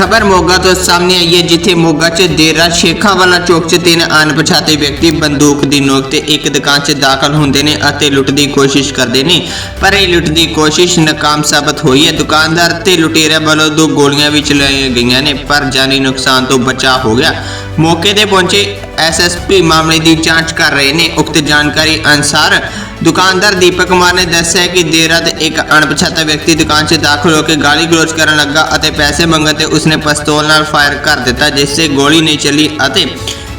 ਖਬਰ ਮੋਗਾ ਤੋਂ ਸਾਹਮਣੇ ਆਈ ਹੈ, ਜਿੱਥੇ ਮੋਗਾ 'ਚ ਦੇਰ ਰਾਤ ਸ਼ੇਖਾਂ ਵਾਲਾ ਚੌਕ 'ਚ ਤਿੰਨ ਅਣਪਛਾਤੇ ਵਿਅਕਤੀ ਬੰਦੂਕ ਦੀ ਨੋਕ ਤੇ ਇੱਕ ਦੁਕਾਨ 'ਚ ਦਾਖਲ ਹੁੰਦੇ ਨੇ ਅਤੇ ਲੁੱਟ ਦੀ ਕੋਸ਼ਿਸ਼ ਕਰਦੇ ਨੇ। ਪਰ ਇਹ ਲੁੱਟ ਦੀ ਕੋਸ਼ਿਸ਼ ਨਾਕਾਮ ਸਾਬਤ ਹੋਈ ਹੈ। ਦੁਕਾਨਦਾਰ ਤੇ ਲੁਟੇਰਿਆਂ ਵੱਲੋਂ ਦੋ ਗੋਲੀਆਂ ਵੀ ਚਲਾਈਆਂ ਗਈਆਂ ਨੇ, ਪਰ ਜਾਨੀ ਨੁਕਸਾਨ ਤੋਂ ਬਚਾਅ ਹੋ ਗਿਆ। ਮੌਕੇ ਤੇ ਪਹੁੰਚੇ ਐਸਐਸਪੀ ਮਾਮਲੇ ਦੀ ਜਾਂਚ ਕਰ ਰਹੇ ਨੇ। ਉਕਤ ਜਾਣਕਾਰੀ ਅਨਸਾਰ ਦੁਕਾਨਦਾਰ ਦੀਪਕ ਕੁਮਾਰ ਨੇ ਦੱਸਿਆ ਕਿ ਦੇਰ ਰਾਤ ਇੱਕ ਅਣਪਛਾਤਾ ਵਿਅਕਤੀ ਦੁਕਾਨ 'ਚ ਦਾਖਲ ਹੋ ਕੇ ਗਾਲੀ ਗਲੋਚ ਕਰਨ ਲੱਗਾ ਅਤੇ ਪੈਸੇ ਮੰਗਣ ਤੇ ਉਸਨੇ ਪਿਸਤੌਲ ਨਾਲ ਫਾਇਰ ਕਰ ਦਿੱਤਾ ਜਿਸ ਸੇ ਗੋਲੀ ਨਹੀਂ ਚੱਲੀ ਅਤੇ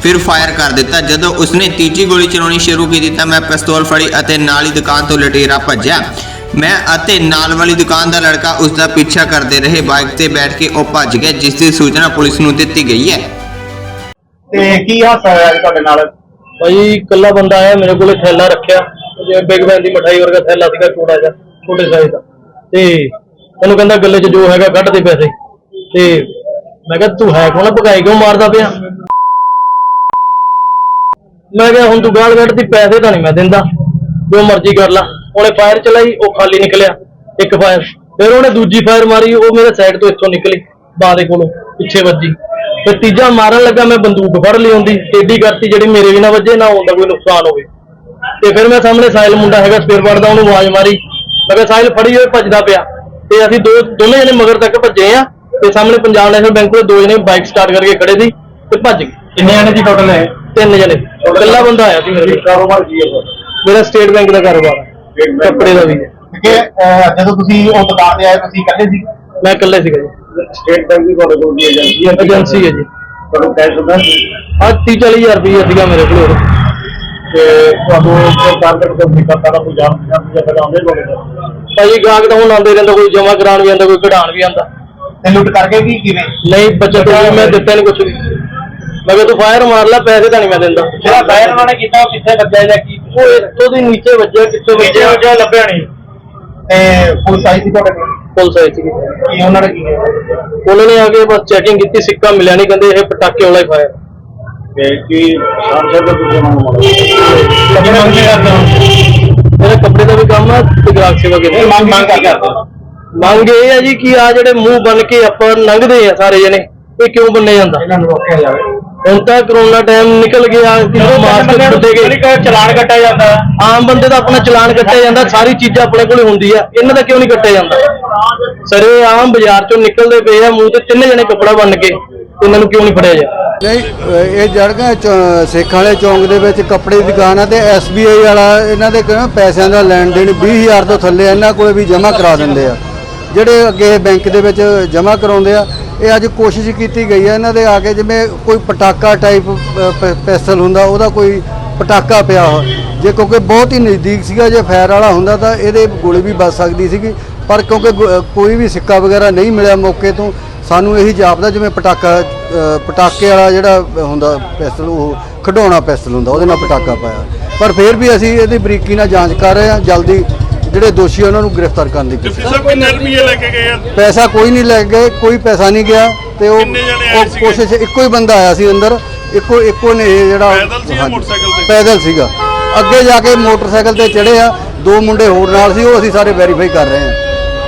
ਫਿਰ ਫਾਇਰ ਕਰ ਦਿੱਤਾ। ਜਦੋਂ ਉਸਨੇ ਤੀਜੀ ਗੋਲੀ ਚਲਾਉਣੀ ਸ਼ੁਰੂ ਕੀਤੀ ਤਾਂ ਮੈਂ ਪਿਸਤੌਲ ਫੜੀ ਅਤੇ ਨਾਲ ਹੀ ਦੁਕਾਨ ਤੋਂ ਲਟੇਰਾ ਭੱਜਿਆ। ਮੈਂ ਅਤੇ ਨਾਲ ਵਾਲੀ ਦੁਕਾਨ ਦਾ ਲੜਕਾ ਉਸ ਦਾ ਪਿੱਛਾ ਕਰਦੇ ਰਹੇ ਬਾਈਕ ਤੇ ਬੈਠ ਕੇ ਉਹ ਭੱਜ ਗਿਆ ਜਿਸ ਦੀ ਸੂਚਨਾ ਪੁਲਿਸ ਨੂੰ ਦਿੱਤੀ ਗਈ ਹੈ। ਤੇ ਕੀ ਹਾਦਸਾ ਹੋਇਆ ਤੁਹਾਡੇ ਨਾਲ? ਭਾਈ ਇਕੱਲਾ ਬੰਦਾ ਆਇਆ ਮੇਰੇ ਕੋਲੇ ਥੈਲਾ ਰੱਖਿਆ। ਜਿਵੇਂ ਬਿਗ ਬੈਨ ਦੀ ਮਠਾਈ ਵਰਗਾ ਥੈਲਾ ਸੀਗਾ ਛੋਟਾ ਜਿਹਾ, ਛੋਟੇ ਸਾਈਜ਼ ਦਾ। ਤੇ ਉਹਨੂੰ ਕਹਿੰਦਾ ਗੱਲੇ 'ਚ ਜੋ ਹੈਗਾ ਕੱਢ ਦੇ ਪੈਸੇ। ਤੇ ਮੈਂ ਕਿਹਾ, ਤੂੰ ਹੈ ਕੌਣ ਭਗਾਈ ਕਿਉਂ ਮਾਰਦਾ ਪਿਆ? ਮੈਂ ਕਿਹਾ, ਹੁਣ ਤੂੰ ਗਾਲ ਕੱਢਦੀ, ਪੈਸੇ ਤਾਂ ਨਹੀਂ ਮੈਂ ਦਿੰਦਾ। ਜੋ ਮਰਜ਼ੀ ਕਰ ਲਾ। ਉਹਨੇ ਫਾਇਰ ਚਲਾਈ, ਉਹ ਖਾਲੀ ਨਿਕਲਿਆ, ਇੱਕ ਫਾਇਰ ਫਿਰ ਉਹਨੇ ਦੂਜੀ ਫਾਇਰ ਮਾਰੀ, ਉਹ ਮੇਰੇ ਸਾਈਡ ਤੋਂ ਇੱਥੋਂ ਨਿਕਲੀ ਬਾਹ ਦੇ ਕੋਲੋਂ, ਪਿੱਛੇ ਵੱਜੀ। ਤੇ ਤੀਜਾ ਮਾਰਨ ਲੱਗਾ, ਮੈਂ ਬੰਦੂਕ ਫੜ ਲਈ ਹੁੰਦੀ ਟੇਢੀ ਕਰਤੀ, ਜਿਹੜੀ ਮੇਰੇ ਵੀ ਨਾ ਵੱਜੇ, ਨਾ ਉਹਦਾ ਕੋਈ ਨੁਕਸਾਨ ਹੋਵੇ। ਤੇ ਫਿਰ ਮੈਂ ਸਾਹਮਣੇ ਸਾਹਿਲ ਮੁੰਡਾ ਹੈਗਾ ਸਪੇਅਰ ਦਾ ਉਹਨੂੰ ਆਵਾਜ਼ ਮਾਰੀ। ਮੈਂ ਕਿਹਾ ਸਾਹਿਲ ਫੜੀ ਹੋਏ ਭੱਜਦਾ ਪਿਆ। ਤੇ ਅਸੀਂ ਦੋ ਦੋਨੇ ਜਣੇ ਮਗਰ ਤੱਕ ਭੱਜੇ ਆ। ਤੇ ਸਾਹਮਣੇ ਪੰਜਾਬ ਨੈਸ਼ਨਲ ਬੈਂਕ ਕੋਲ ਦੋ ਜਣੇ ਬਾਈਕ ਸਟਾਰਟ ਕਰਕੇ ਖੜੇ ਸੀ ਤੇ ਭੱਜ ਗਏ। ਕਿੰਨੇ ਆਣੇ ਜੀ ਟੋਟਲ ਹੈ ਤਿੰਨ ਜਣੇ। ਇਕੱਲਾ ਬੰਦਾ ਆਇਆ ਸੀ ਮੇਰੇ। ਕਾਰੋਬਾਰ ਕੀ ਹੈ ਮੇਰਾ ਸਟੇਟ ਬੈਂਕ ਦਾ ਕਾਰੋਬਾਰ। ਹੈ ਕੱਪੜੇ ਦਾ ਵੀ। ਹੈ ਕਿ ਜਦੋਂ ਤੁਸੀਂ ਉਹ ਦੁਕਾਨ ਤੇ ਆਏ ਤੁਸੀਂ ਇਕੱਲੇ ਸੀ? ਮੈਂ ਇਕੱਲੇ ਸੀਗਾ ਜੀ। ਸਟੇਟ ਬੈਂਕ ਦੀ ਤੁਹਾਡੇ ਕੋਲ ਦੀ ਏਜੰਸੀ ਹੈ? ਏਜੰਸੀ ਹੈ ਜੀ। ਤੁਹਾਨੂੰ ਕੈਸ਼ ਹੁੰਦਾ ਸੀ? ਅੱਜ 30 40000 ਰੁਪਏ ਸੀਗਾ ਮੇਰੇ ਕੋਲ। ਤੇ ਤੁਹਾਨੂੰ ਦਾ ਕੋਈ ਜਾਣ ਪਛਾਣ ਜਾਂ ਗਾਹਕ ਤਾਂ ਹੁਣ ਆਉਂਦੇ ਰਹਿੰਦਾ ਕੋਈ ਜਮਾ ਕਰਾਉਣ ਵੀ ਆਉਂਦਾ ਕੋਈ ਕਢਾਉਣ ਵੀ ਆਉਂਦਾ। ਤੇ ਲੁੱਟ ਕਰਕੇ ਕੀ ਕਿਵੇਂ? ਨਹੀਂ ਬੱਚਤ ਮੈਂ ਦਿੱਤਾ ਨਹੀਂ ਕੁਝ ਵੀ। ਮੈਂ ਕਿਹਾ ਤੂੰ ਫਾਇਰ ਮਾਰ ਲੈ ਪੈਸੇ ਤਾਂ ਨਹੀਂ ਮੈਂ ਦਿੰਦਾ। ਜਿਹੜਾ ਫਾਇਰ ਉਹਨਾਂ ਨੇ ਕੀਤਾ ਉਹ ਕਿੱਥੇ ਵੱਜਿਆ ਜਾਂ ਕੀ? ਉਹ ਇੱਥੋਂ ਦੀ ਨੀਚੇ ਵੱਜਿਆ ਕਿੱਥੋਂ ਵੱਜਿਆ। ਵੱਜਿਆ ਲੱਭਿਆ ਨਹੀਂ ਤੇ ਪੁਲਿਸ ਆਈ ਸੀ ਤੁਹਾਡੇ ਕੋਲ? ਪੁਲਿਸ ਆਈ ਸੀ ਕੀ ਉਹਨਾਂ ਨੇ ਕੀ ਕੀਤਾ? ਉਹਨਾਂ ਨੇ ਆ ਕੇ ਬਸ ਚੈਕਿੰਗ ਕੀਤੀ ਸਿੱਕਾ ਮਿਲਿਆ ਨਹੀਂ ਕਹਿੰਦੇ ਇਹ ਪਟਾਕੇ ਵਾਲਾ ਹੀ ਫਾਇਰ ਤੇ ਕੀ ਸਾਂਸਦ ਦਾ ਤੁਸੀਂ ਮੰਗ ਮੰਗ ਕੀ ਕਰਦੇ ਮੇਰਾ ਕੱਪੜੇ ਦਾ ਵੀ ਕੰਮ ਆ ਤੇ ਗ੍ਰਾਹਕ ਸੇਵਾ ਕਰਦੇ ਮੰਗ ਮੰਗ ਕੀ ਕਰਦੇ ਮੰਗ ਇਹ ਹੈ ਜੀ ਕਿ ਆ ਜਿਹੜੇ ਮੂੰਹ ਬਨ ਕੇ ਆਪਾਂ ਲੰਘਦੇ ਆ ਸਾਰੇ ਜਣੇ ਇਹ ਕਿਉਂ ਬੰਨੇ ਜਾਂਦਾ? ਇਹਨਾਂ ਨੂੰ ਰੋਕਿਆ ਜਾਵੇ ਹੁਣ ਤਾਂ ਕਰੋਨਾ ਟਾਈਮ ਨਿਕਲ ਗਿਆ ਕਿਉਂ ਮਾਸਕ ਕੱਢੇ ਗਏ। ਚਲਾਨ ਕੱਟਿਆ ਜਾਂਦਾ। ਆਮ ਬੰਦੇ ਦਾ ਆਪਣਾ ਚਲਾਨ ਕੱਟਿਆ ਜਾਂਦਾ ਸਾਰੀ ਚੀਜ਼ਾਂ ਆਪਣੇ ਕੋਲ ਹੁੰਦੀ ਆ ਇਹਨਾਂ ਦਾ ਕਿਉਂ ਨਹੀਂ ਕੱਟਿਆ ਜਾਂਦਾ? ਸਰੇ ਆਮ ਬਾਜ਼ਾਰ ਚੋਂ ਨਿਕਲਦੇ ਪਏ ਆ ਮੂੰਹ ਤੇ ਤਿੰਨ ਜਣੇ ਕੱਪੜਾ ਬੰਨ ਕੇ ਇਹਨਾਂ ਨੂੰ ਕਿਉਂ ਨਹੀਂ ਫੜਿਆ ਜਾ ਨਹੀਂ ਅਹ ਇਹ ਜੜਗਾ ਸੇਖਾਂ ਵਾਲੇ ਚੌਂਕ ਦੇ ਵਿੱਚ ਕੱਪੜੇ ਦੀ ਦੁਕਾਨ ਆ ਤੇ SBI ਵਾਲਾ, ਇਹਨਾਂ ਦੇ ਕਹਿੰਦਾ ਪੈਸਿਆਂ ਦਾ ਲੈਣ ਦੇਣ 20000 ਤੋਂ ਥੱਲੇ ਇਹਨਾਂ ਕੋਲੇ ਵੀ ਜਮ੍ਹਾਂ ਕਰਾ ਦਿੰਦੇ ਆ। ਜਿਹੜੇ ਅੱਗੇ ਬੈਂਕ ਦੇ ਵਿੱਚ ਜਮ੍ਹਾਂ ਕਰਾਉਂਦੇ ਆ, ਇਹ ਅੱਜ ਕੋਸ਼ਿਸ਼ ਕੀਤੀ ਗਈ ਆ, ਇਹਨਾਂ ਦੇ ਆ ਕੇ ਜਿਵੇਂ ਕੋਈ ਪਟਾਕਾ ਟਾਈਪ ਪੈਸਲ ਹੁੰਦਾ, ਉਹਦਾ ਕੋਈ ਪਟਾਕਾ ਪਿਆ ਹੋ ਜੇ ਕਿਉਂਕਿ ਬਹੁਤ ਹੀ ਨਜ਼ਦੀਕ ਸੀਗਾ, ਜੇ ਫਾਇਰ ਵਾਲਾ ਹੁੰਦਾ ਤਾਂ ਇਹਦੇ ਗੋਲੀ ਵੀ ਵੱਜ ਸਕਦੀ ਸੀਗੀ, ਪਰ ਕਿਉਂਕਿ ਗੋ- ਕੋਈ ਵੀ ਸਿੱਕਾ ਵਗੈਰਾ ਨਹੀਂ ਮਿਲਿਆ ਮੌਕੇ ਤੋਂ ਸਾਨੂੰ ਇਹੀ ਜਾਪਦਾ ਜਿਵੇਂ ਪਟਾਕਾ ਪਟਾਕੇ ਵਾਲਾ ਜਿਹੜਾ ਹੁੰਦਾ ਪਿਸਤਲ ਉਹ ਖਡਾਉਣਾ ਪਿਸਤਲ ਹੁੰਦਾ ਉਹਦੇ ਨਾਲ ਪਟਾਕਾ ਪਾਇਆ। ਪਰ ਫਿਰ ਵੀ ਅਸੀਂ ਇਹਦੀ ਬਰੀਕੀ ਨਾਲ ਜਾਂਚ ਕਰ ਰਹੇ ਹਾਂ ਜਲਦੀ ਜਿਹੜੇ ਦੋਸ਼ੀ ਉਹਨਾਂ ਨੂੰ ਗ੍ਰਿਫਤਾਰ ਕਰਨ ਦੀ ਕੋਸ਼ਿਸ਼ ਸਭ ਕਿੰਨੇ ਰੁਪਏ ਲੈ ਕੇ ਗਏ ਆ? ਪੈਸਾ ਕੋਈ ਨਹੀਂ ਲੈ ਗਏ ਕੋਈ ਪੈਸਾ ਨਹੀਂ ਗਿਆ ਤੇ ਉਹ? ਕੋਸ਼ਿਸ਼ ਇੱਕੋ ਹੀ ਬੰਦਾ ਆਇਆ ਸੀ ਅੰਦਰ ਇੱਕੋ ਇੱਕੋ ਨੇ ਇਹ ਜਿਹੜਾ ਪੈਦਲ ਸੀ ਜਾਂ ਹਾਂਜੀ, ਮੋਟਰਸਾਈਕਲ ਤੇ? ਪੈਦਲ ਸੀਗਾ। ਅੱਗੇ ਜਾ ਕੇ ਮੋਟਰਸਾਈਕਲ ਤੇ ਚੜੇ ਆ ਦੋ ਮੁੰਡੇ ਹੋਰ ਨਾਲ ਸੀ ਉਹ ਅਸੀਂ ਸਾਰੇ ਵੈਰੀਫਾਈ ਕਰ ਰਹੇ ਹਾਂ।